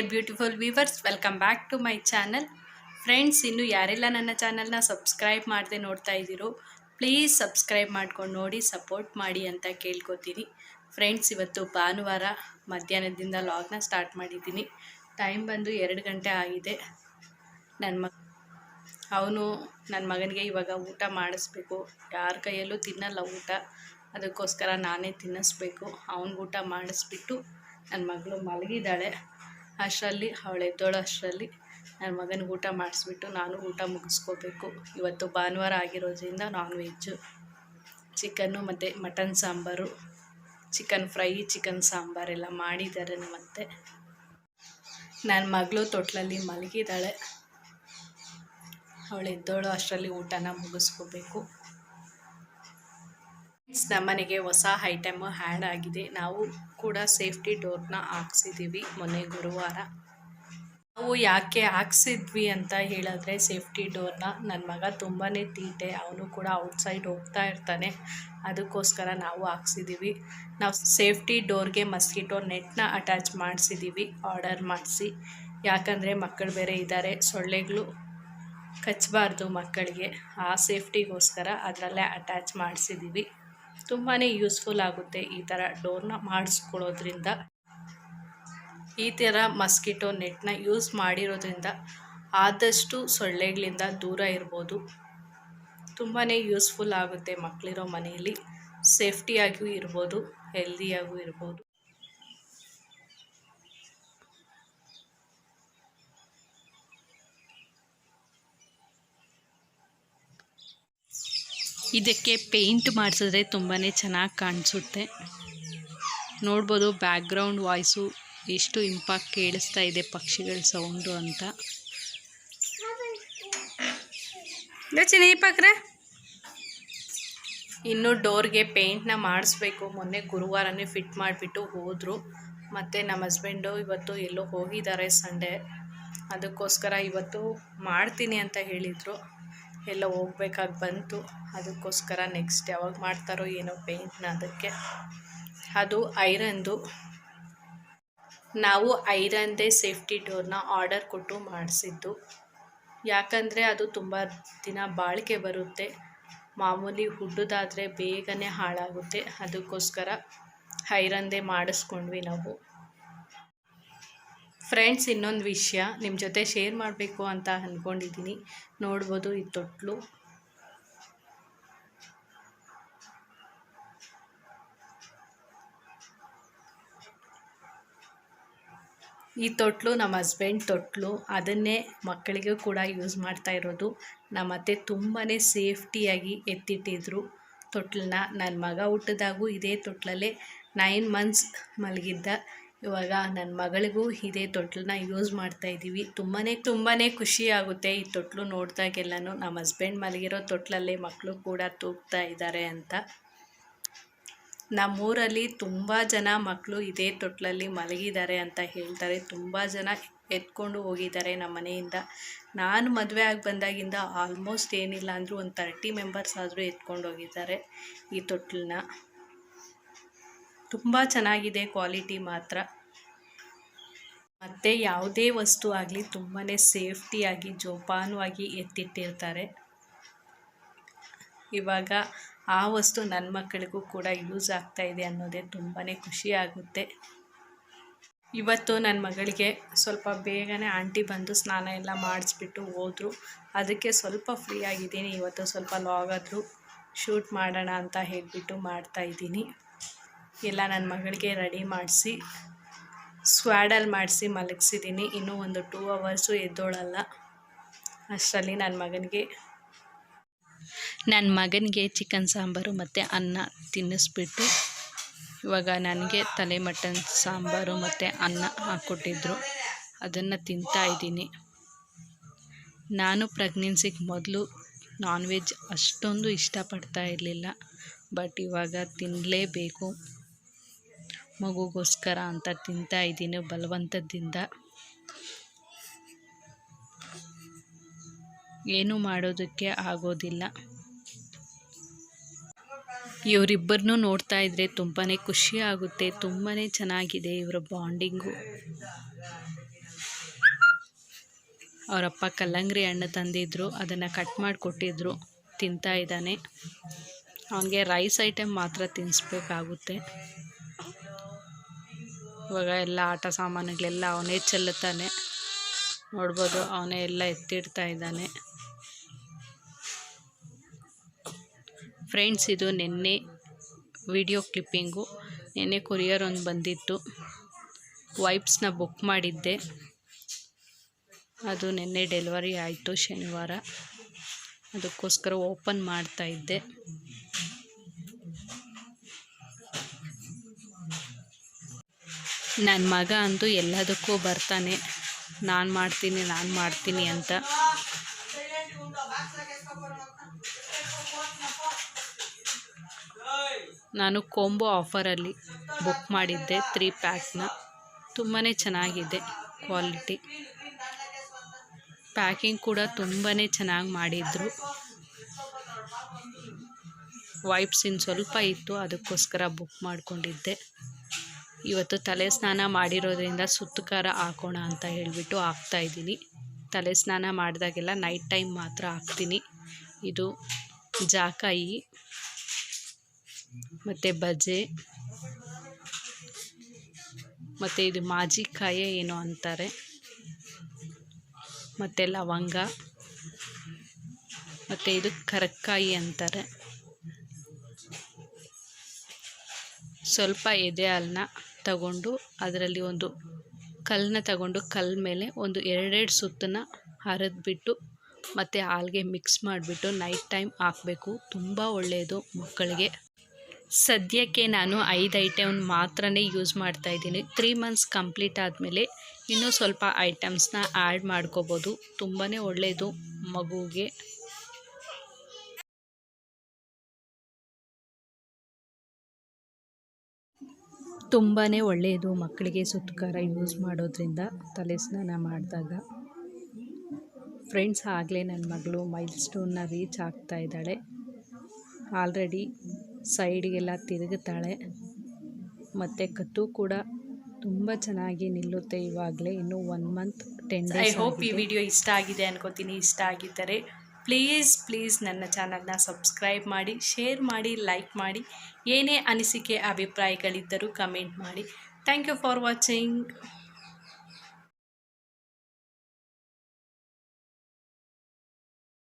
Dear beautiful viewers welcome back to my channel friends ಇನ್ನು ಯಾರೆಲ್ಲ ನನ್ನ ಚಾನಲ್ನ ಸಬ್ಸ್ಕ್ರೈಬ್ ಮಾಡದೆ ನೋಡ್ತಾ ಇದ್ದೀರೋ ಪ್ಲೀಸ್ ಸಬ್ಸ್ಕ್ರೈಬ್ ಮಾಡ್ಕೊಂಡು ನೋಡಿ ಸಪೋರ್ಟ್ ಮಾಡಿ ಅಂತ ಕೇಳ್ಕೊತೀನಿ. ಫ್ರೆಂಡ್ಸ್ ಇವತ್ತು ಭಾನುವಾರ ಮಧ್ಯಾಹ್ನದಿಂದ ಲಾಗ್ನ ಸ್ಟಾರ್ಟ್ ಮಾಡಿದ್ದೀನಿ. ಟೈಮ್ ಬಂದು ಎರಡು ಗಂಟೆ ಆಗಿದೆ. ನನ್ನ ಮಗ, ಅವನು ನನ್ನ ಮಗನಿಗೆ ಇವಾಗ ಊಟ ಮಾಡಿಸ್ಬೇಕು. ಯಾರ ಕೈಯಲ್ಲೂ ತಿನ್ನಲ್ಲ ಊಟ. ಅದಕ್ಕೋಸ್ಕರ ನಾನೇ ತಿನ್ನಿಸ್ಬೇಕು. ಅವ್ನಿಗೆ ಊಟ ಮಾಡಿಸ್ಬಿಟ್ಟು ನನ್ನ ಮಗಳು ಮಲಗಿದ್ದಾಳೆ. ಅಷ್ಟರಲ್ಲಿ, ಅವಳು ಎದ್ದೋಳು ಅಷ್ಟರಲ್ಲಿ ನನ್ನ ಮಗನಿಗೆ ಊಟ ಮಾಡಿಸ್ಬಿಟ್ಟು ನಾನು ಊಟ ಮುಗಿಸ್ಕೋಬೇಕು. ಇವತ್ತು ಭಾನುವಾರ ಆಗಿರೋದ್ರಿಂದ ನಾನ್ ವೆಜ್ಜು ಚಿಕನ್ನು ಮತ್ತು mutton sambar chicken fry chicken ಸಾಂಬಾರೆಲ್ಲ ಮಾಡಿದ್ದಾರೆ ಮತ್ತೆ ನನ್ನ ಮಗಳು ತೊಟ್ಲಲ್ಲಿ ಮಲಗಿದ್ದಾಳೆ. ಅವಳು ಎದ್ದೋಳು ಅಷ್ಟರಲ್ಲಿ ಊಟನ ಮುಗಿಸ್ಕೋಬೇಕು. ನಮ್ಮನೆಗೆ ಹೊಸ ಐಟಮ್ ಹ್ಯಾಡ್ ಆಗಿದೆ. ನಾವು ಕೂಡ ಸೇಫ್ಟಿ ಡೋರ್ನ ಹಾಕ್ಸಿದ್ದೀವಿ ಮೊನ್ನೆ ಗುರುವಾರ. ನಾವು ಯಾಕೆ ಹಾಕ್ಸಿದ್ವಿ ಅಂತ ಹೇಳಿದ್ರೆ ಸೇಫ್ಟಿ ಡೋರ್ನ ನನ್ನ ಮಗ ತುಂಬಾ ತೀಟೆ. ಅವನು ಕೂಡ ಔಟ್ಸೈಡ್ ಹೋಗ್ತಾ ಇರ್ತಾನೆ. ಅದಕ್ಕೋಸ್ಕರ ನಾವು ಹಾಕ್ಸಿದ್ದೀವಿ ನಾವು ಸೇಫ್ಟಿ ಡೋರ್ಗೆ ಮಸ್ಕಿಟೋ ನೆಟ್ನ ಅಟ್ಯಾಚ್ ಮಾಡಿಸಿದ್ದೀವಿ ಆರ್ಡರ್ ಮಾಡಿಸಿ. ಯಾಕಂದರೆ ಮಕ್ಕಳು ಬೇರೆ ಇದ್ದಾರೆ. ಸೊಳ್ಳೆಗಳು ಕಚ್ಚಬಾರ್ದು ಮಕ್ಕಳಿಗೆ. ಆ ಸೇಫ್ಟಿಗೋಸ್ಕರ ಅದರಲ್ಲೇ ಅಟ್ಯಾಚ್ ಮಾಡಿಸಿದ್ದೀವಿ ತುಂಬಾ ಯೂಸ್ಫುಲ್ ಆಗುತ್ತೆ ಈ ಥರ ಡೋರ್ನ ಮಾಡಿಸ್ಕೊಳ್ಳೋದ್ರಿಂದ. ಈ ಥರ ಮಸ್ಕಿಟೋ ನೆಟ್ನ ಯೂಸ್ ಮಾಡಿರೋದ್ರಿಂದ ಆದಷ್ಟು ಸೊಳ್ಳೆಗಳಿಂದ ದೂರ ಇರ್ಬೋದು. ತುಂಬಾ ಯೂಸ್ಫುಲ್ ಆಗುತ್ತೆ ಮಕ್ಕಳಿರೋ ಮನೆಯಲ್ಲಿ. ಸೇಫ್ಟಿಯಾಗಿಯೂ ಇರ್ಬೋದು ಹೆಲ್ದಿಯಾಗೂ ಇರ್ಬೋದು. ಇದಕ್ಕೆ ಪೇಂಟ್ ಮಾಡಿಸಿದ್ರೆ ತುಂಬಾ ಚೆನ್ನಾಗಿ ಕಾಣಿಸುತ್ತೆ. ನೋಡ್ಬೋದು ಬ್ಯಾಕ್ಗ್ರೌಂಡ್ ವಾಯ್ಸು ಎಷ್ಟು ಇಂಪಾಕ್ಟ್ ಕೇಳಿಸ್ತಾ ಇದೆ ಪಕ್ಷಿಗಳ ಸೌಂಡು ಅಂತ. ಪಕ್ರೆ. ಇನ್ನು ಡೋರ್ಗೆ ಪೇಂಟ್ನ ಮಾಡಿಸ್ಬೇಕು. ಮೊನ್ನೆ ಗುರುವಾರನೇ ಫಿಟ್ ಮಾಡಿಬಿಟ್ಟು ಹೋದರು. ಮತ್ತು ನಮ್ಮ ಹಸ್ಬೆಂಡು ಇವತ್ತು ಎಲ್ಲೋ ಹೋಗಿದ್ದಾರೆ ಸಂಡೇ. ಅದಕ್ಕೋಸ್ಕರ ಇವತ್ತು ಮಾಡ್ತೀನಿ ಅಂತ ಹೇಳಿದರು. ಎಲ್ಲ ಹೋಗ್ಬೇಕಾಗಿ ಬಂತು. ಅದಕ್ಕೋಸ್ಕರ ನೆಕ್ಸ್ಟ್ ಯಾವಾಗ ಮಾಡ್ತಾರೋ ಏನೋ ಪೇಂಟ್ನ ಅದಕ್ಕೆ. ಅದು ಐರನ್ದು ನಾವು ಐರನ್ದೇ ಸೇಫ್ಟಿ ಡೋರ್ನ ಆರ್ಡರ್ ಕೊಟ್ಟು ಮಾಡಿಸಿದ್ದು. ಯಾಕಂದರೆ ಅದು ತುಂಬ ದಿನ ಬಾಳಿಕೆ ಬರುತ್ತೆ. ಮಾಮೂಲಿ ಹುಡ್ಡದಾದರೆ ಬೇಗನೆ ಹಾಳಾಗುತ್ತೆ. ಅದಕ್ಕೋಸ್ಕರ ಐರನ್ದೇ ಮಾಡಿಸ್ಕೊಂಡ್ವಿ ನಾವು. ಫ್ರೆಂಡ್ಸ್ ಇನ್ನೊಂದು ವಿಷಯ ನಿಮ್ಮ ಜೊತೆ ಶೇರ್ ಮಾಡಬೇಕು ಅಂತ ಅಂದ್ಕೊಂಡಿದ್ದೀನಿ ನೋಡ್ಬೋದು ಈ ತೊಟ್ಲು. ಈ ತೊಟ್ಲು ನಮ್ಮ ಹಸ್ಬೆಂಡ್ ತೊಟ್ಲು. ಅದನ್ನೇ ಮಕ್ಕಳಿಗೂ ಕೂಡ ಯೂಸ್ ಮಾಡ್ತಾ ಇರೋದು. ನಮ್ಮ ಅತ್ತೆ ತುಂಬಾ ಸೇಫ್ಟಿಯಾಗಿ ಎತ್ತಿಟ್ಟಿದ್ರು ತೊಟ್ಲನ್ನ. ನನ್ನ ಮಗ ಹುಟ್ಟಿದಾಗೂ ಇದೇ ತೊಟ್ಲಲ್ಲೇ ನೈನ್ ಮಂತ್ಸ್ ಮಲಗಿದ್ದ. ಇವಾಗ ನನ್ನ ಮಗಳಿಗೂ ಇದೇ ತೊಟ್ಲನ್ನ ಯೂಸ್ ಮಾಡ್ತಾ ಇದ್ದೀವಿ ತುಂಬಾ ತುಂಬಾ ಖುಷಿ ಆಗುತ್ತೆ ಈ ತೊಟ್ಲು ನೋಡಿದಾಗೆಲ್ಲನೂ. ನಮ್ಮ ಹಸ್ಬೆಂಡ್ ಮಲಗಿರೋ ತೊಟ್ಲಲ್ಲೇ ಮಕ್ಕಳು ಕೂಡ ತೂಗ್ತಾ ಇದ್ದಾರೆ ಅಂತ. ನಮ್ಮೂರಲ್ಲಿ ತುಂಬ ಜನ ಮಕ್ಕಳು ಇದೇ ತೊಟ್ಲಲ್ಲಿ ಮಲಗಿದ್ದಾರೆ ಅಂತ ಹೇಳ್ತಾರೆ. ತುಂಬ ಜನ ಎತ್ಕೊಂಡು ಹೋಗಿದ್ದಾರೆ ನಮ್ಮ ಮನೆಯಿಂದ. ನಾನು ಮದುವೆ ಆಗಿ ಬಂದಾಗಿಂದ ಆಲ್ಮೋಸ್ಟ್ ಏನಿಲ್ಲ ಅಂದರೂ ಒಂದು ತರ್ಟಿ ಮೆಂಬರ್ಸ್ ಆದರೂ ಎತ್ಕೊಂಡು ಹೋಗಿದ್ದಾರೆ ಈ ತೊಟ್ಲನ್ನ. ತುಂಬ ಚೆನ್ನಾಗಿದೆ ಕ್ವಾಲಿಟಿ ಮಾತ್ರ. ಮತ್ತು ಯಾವುದೇ ವಸ್ತು ಆಗಲಿ ತುಂಬಾ ಸೇಫ್ಟಿಯಾಗಿ ಜೋಪಾನವಾಗಿ ಎತ್ತಿಟ್ಟಿರ್ತಾರೆ. ಇವಾಗ ಆ ವಸ್ತು ನನ್ನ ಮಕ್ಕಳಿಗೂ ಕೂಡ ಯೂಸ್ ಆಗ್ತಾ ಇದೆ ಅನ್ನೋದೇ ತುಂಬಾ ಖುಷಿ ಆಗುತ್ತೆ ಇವತ್ತು ನನ್ನ ಮಗಳಿಗೆ ಸ್ವಲ್ಪ ಬೇಗನೆ ಆಂಟಿ ಬಂದು ಸ್ನಾನ ಎಲ್ಲ ಮಾಡಿಸ್ಬಿಟ್ಟು ಹೋದರು. ಅದಕ್ಕೆ ಸ್ವಲ್ಪ ಫ್ರೀ ಆಗಿದ್ದೀನಿ. ಇವತ್ತು ಸ್ವಲ್ಪ ಲಾಗಾದರೂ ಶೂಟ್ ಮಾಡೋಣ ಅಂತ ಹೇಳಿಬಿಟ್ಟು ಮಾಡ್ತಾಯಿದ್ದೀನಿ ಎಲ್ಲ ನನ್ನ ಮಗಳಿಗೆ ರೆಡಿ ಮಾಡಿಸಿ ಸ್ಕ್ವಾಡಲ್ಲಿ ಮಾಡಿಸಿ ಮಲಗಿಸಿದ್ದೀನಿ. ಇನ್ನೂ ಒಂದು ಟೂ ಅವರ್ಸು ಎದ್ದೋಳಲ್ಲ. ಅಷ್ಟರಲ್ಲಿ ನನ್ನ ಮಗನಿಗೆ ನನ್ನ ಮಗನಿಗೆ ಚಿಕನ್ ಸಾಂಬಾರು ಮತ್ತು ಅನ್ನ ತಿನ್ನಿಸ್ಬಿಟ್ಟು ಇವಾಗ ನನಗೆ ತಲೆ ಮಟನ್ ಸಾಂಬಾರು ಮತ್ತು ಅನ್ನ ಹಾಕ್ಕೊಟ್ಟಿದ್ರು. ಅದನ್ನು ತಿಂತಾ ಇದ್ದೀನಿ. ನಾನು ಪ್ರೆಗ್ನೆನ್ಸಿಗೆ ಮೊದಲು ನಾನ್ ವೆಜ್ ಅಷ್ಟೊಂದು ಇಷ್ಟಪಡ್ತಾ ಇರಲಿಲ್ಲ. ಬಟ್ ಇವಾಗ ತಿನ್ನಲೇಬೇಕು ಮಗುಗೋಸ್ಕರ ಅಂತ ತಿಂತಾ ಇದ್ದೀನಿ ಬಲವಂತದಿಂದ. ಏನು ಮಾಡೋದಕ್ಕೆ ಆಗೋದಿಲ್ಲ. ಇವರಿಬ್ಬರನ್ನೂ ನೋಡ್ತಾ ಇದ್ದರೆ ತುಂಬಾ ಖುಷಿ ಆಗುತ್ತೆ ತುಂಬಾ ಚೆನ್ನಾಗಿದೆ ಇವರ ಬಾಂಡಿಂಗು. ಅವರಪ್ಪ ಕಲ್ಲಂಗಡಿ ಹಣ್ಣು ತಂದಿದ್ರು, ಅದನ್ನು ಕಟ್ ಮಾಡಿಕೊಟ್ಟಿದ್ರು, ತಿಂತಾ ಇದ್ದಾನೆ. ಅವನಿಗೆ ರೈಸ್ ಐಟಮ್ ಮಾತ್ರ ತಿನ್ನಿಸ್ಬೇಕಾಗುತ್ತೆ ಇವಾಗ ಎಲ್ಲ ಆಟ ಸಾಮಾನುಗಳೆಲ್ಲ ಅವನೇ ಚೆಲ್ಲುತ್ತಾನೆ. ನೋಡ್ಬೋದು ಅವನೇ ಎಲ್ಲ ಎತ್ತಿಡ್ತಾ ಇದ್ದಾನೆ. ಫ್ರೆಂಡ್ಸ್, ಇದು ನಿನ್ನೆ ವಿಡಿಯೋ ಕ್ಲಿಪ್ಪಿಂಗು. ನಿನ್ನೆ ಕೊರಿಯರ್ ಒಂದು ಬಂದಿತ್ತು. ವೈಪ್ಸ್ನ ಬುಕ್ ಮಾಡಿದ್ದೆ. ಅದು ನಿನ್ನೆ ಡೆಲಿವರಿ ಆಯಿತು ಶನಿವಾರ. ಅದಕ್ಕೋಸ್ಕರ ಓಪನ್ ಮಾಡ್ತಾ ಇದ್ದೆ. ನನ್ನ ಮಗ ಅಂತೂ ಎಲ್ಲದಕ್ಕೂ ಬರ್ತಾನೆ. ನಾನು ಮಾಡ್ತೀನಿ ನಾನು ಮಾಡ್ತೀನಿ ಅಂತ. ನಾನು ಕೊಂಬೋ ಆಫರಲ್ಲಿ ಬುಕ್ ಮಾಡಿದ್ದೆ ತ್ರೀ ಪ್ಯಾಕ್ನ ತುಂಬಾ ಚೆನ್ನಾಗಿದೆ ಕ್ವಾಲಿಟಿ ಪ್ಯಾಕಿಂಗ್ ಕೂಡ ತುಂಬಾ ಚೆನ್ನಾಗಿ ಮಾಡಿದರು. ವೈಪ್ಸ್ ಇನ್ನು ಸ್ವಲ್ಪ ಇತ್ತು, ಅದಕ್ಕೋಸ್ಕರ ಬುಕ್ ಮಾಡಿಕೊಂಡಿದ್ದೆ. ಇವತ್ತು ತಲೆ ಸ್ನಾನ ಮಾಡಿರೋದ್ರಿಂದ ಸುತ್ತಕಾರ ಹಾಕೋಣ ಅಂತ ಹೇಳಿಬಿಟ್ಟು ಹಾಕ್ತಾಯಿದ್ದೀನಿ ತಲೆ ಸ್ನಾನ ಮಾಡಿದಾಗೆಲ್ಲ ನೈಟ್ ಟೈಮ್ ಮಾತ್ರ ಹಾಕ್ತೀನಿ. ಇದು ಜಾಕಾಯಿ. ಮತ್ತು ಬಜೆ, ಮತ್ತು ಇದು ಮಾಜಿಕಾಯಿ ಏನೋ ಅಂತಾರೆ, ಮತ್ತು ಲವಂಗ, ಮತ್ತು ಇದು ಕರಕ್ಕಾಯಿ ಅಂತಾರೆ. ಸ್ವಲ್ಪ ಎದೆ ಹಾಲನ್ನ ತಗೊಂಡು ಅದರಲ್ಲಿ ಒಂದು ಕಲ್ಲನ್ನ ತಗೊಂಡು ಕಲ್ಲ ಮೇಲೆ ಒಂದು ಎರಡೆರಡು ಸುತ್ತನ್ನು ಹರಿದ್ಬಿಟ್ಟು ಮತ್ತು ಹಾಲಿಗೆ ಮಿಕ್ಸ್ ಮಾಡಿಬಿಟ್ಟು ನೈಟ್ ಟೈಮ್ ಹಾಕಬೇಕು. ತುಂಬ ಒಳ್ಳೆಯದು ಮಕ್ಕಳಿಗೆ. ಸದ್ಯಕ್ಕೆ ನಾನು ಐದು ಐಟಮ್ ಮಾತ್ರ ಯೂಸ್ ಮಾಡ್ತಾ ಇದ್ದೀನಿ. ತ್ರೀ ಮಂತ್ಸ್ ಕಂಪ್ಲೀಟ್ ಆದಮೇಲೆ ಇನ್ನೂ ಸ್ವಲ್ಪ ಐಟಮ್ಸ್ನ ಆ್ಯಡ್ ಮಾಡ್ಕೋಬೋದು. ತುಂಬಾ ಒಳ್ಳೆಯದು ಮಗುವಿಗೆ ತುಂಬಾ ಒಳ್ಳೆಯದು ಮಕ್ಕಳಿಗೆ ಸುತ್ತಕಾರ ಯೂಸ್ ಮಾಡೋದ್ರಿಂದ ತಲೆ ಸ್ನಾನ ಮಾಡಿದಾಗ. ಫ್ರೆಂಡ್ಸ್ ಆಗಲೇ ನನ್ನ ಮಗಳು ಮೈಲ್ ಸ್ಟೋನ್ನ ರೀಚ್ ಆಗ್ತಾ ಇದ್ದಾಳೆ. ಆಲ್ರೆಡಿ ಸೈಡ್ಗೆಲ್ಲ ತಿರುಗುತ್ತಾಳೆ. ಮತ್ತು ಕತ್ತು ಕೂಡ ತುಂಬ ಚೆನ್ನಾಗಿ ನಿಲ್ಲುತ್ತೆ ಇವಾಗಲೇ. ಇನ್ನು one month ten I hope ಈ ವಿಡಿಯೋ ಇಷ್ಟ ಆಗಿದೆ ಅನ್ಕೋತೀನಿ. ಇಷ್ಟ ಆಗಿದ್ದರೆ ಪ್ಲೀಸ್ ಪ್ಲೀಸ್ ನನ್ನ ಚಾನಲ್ನ ಸಬ್ಸ್ಕ್ರೈಬ್ ಮಾಡಿ ಶೇರ್ ಮಾಡಿ ಲೈಕ್ ಮಾಡಿ. ಏನೇ ಅನಿಸಿಕೆ ಅಭಿಪ್ರಾಯಗಳಿದ್ದರೂ ಕಮೆಂಟ್ ಮಾಡಿ. Thank you for watching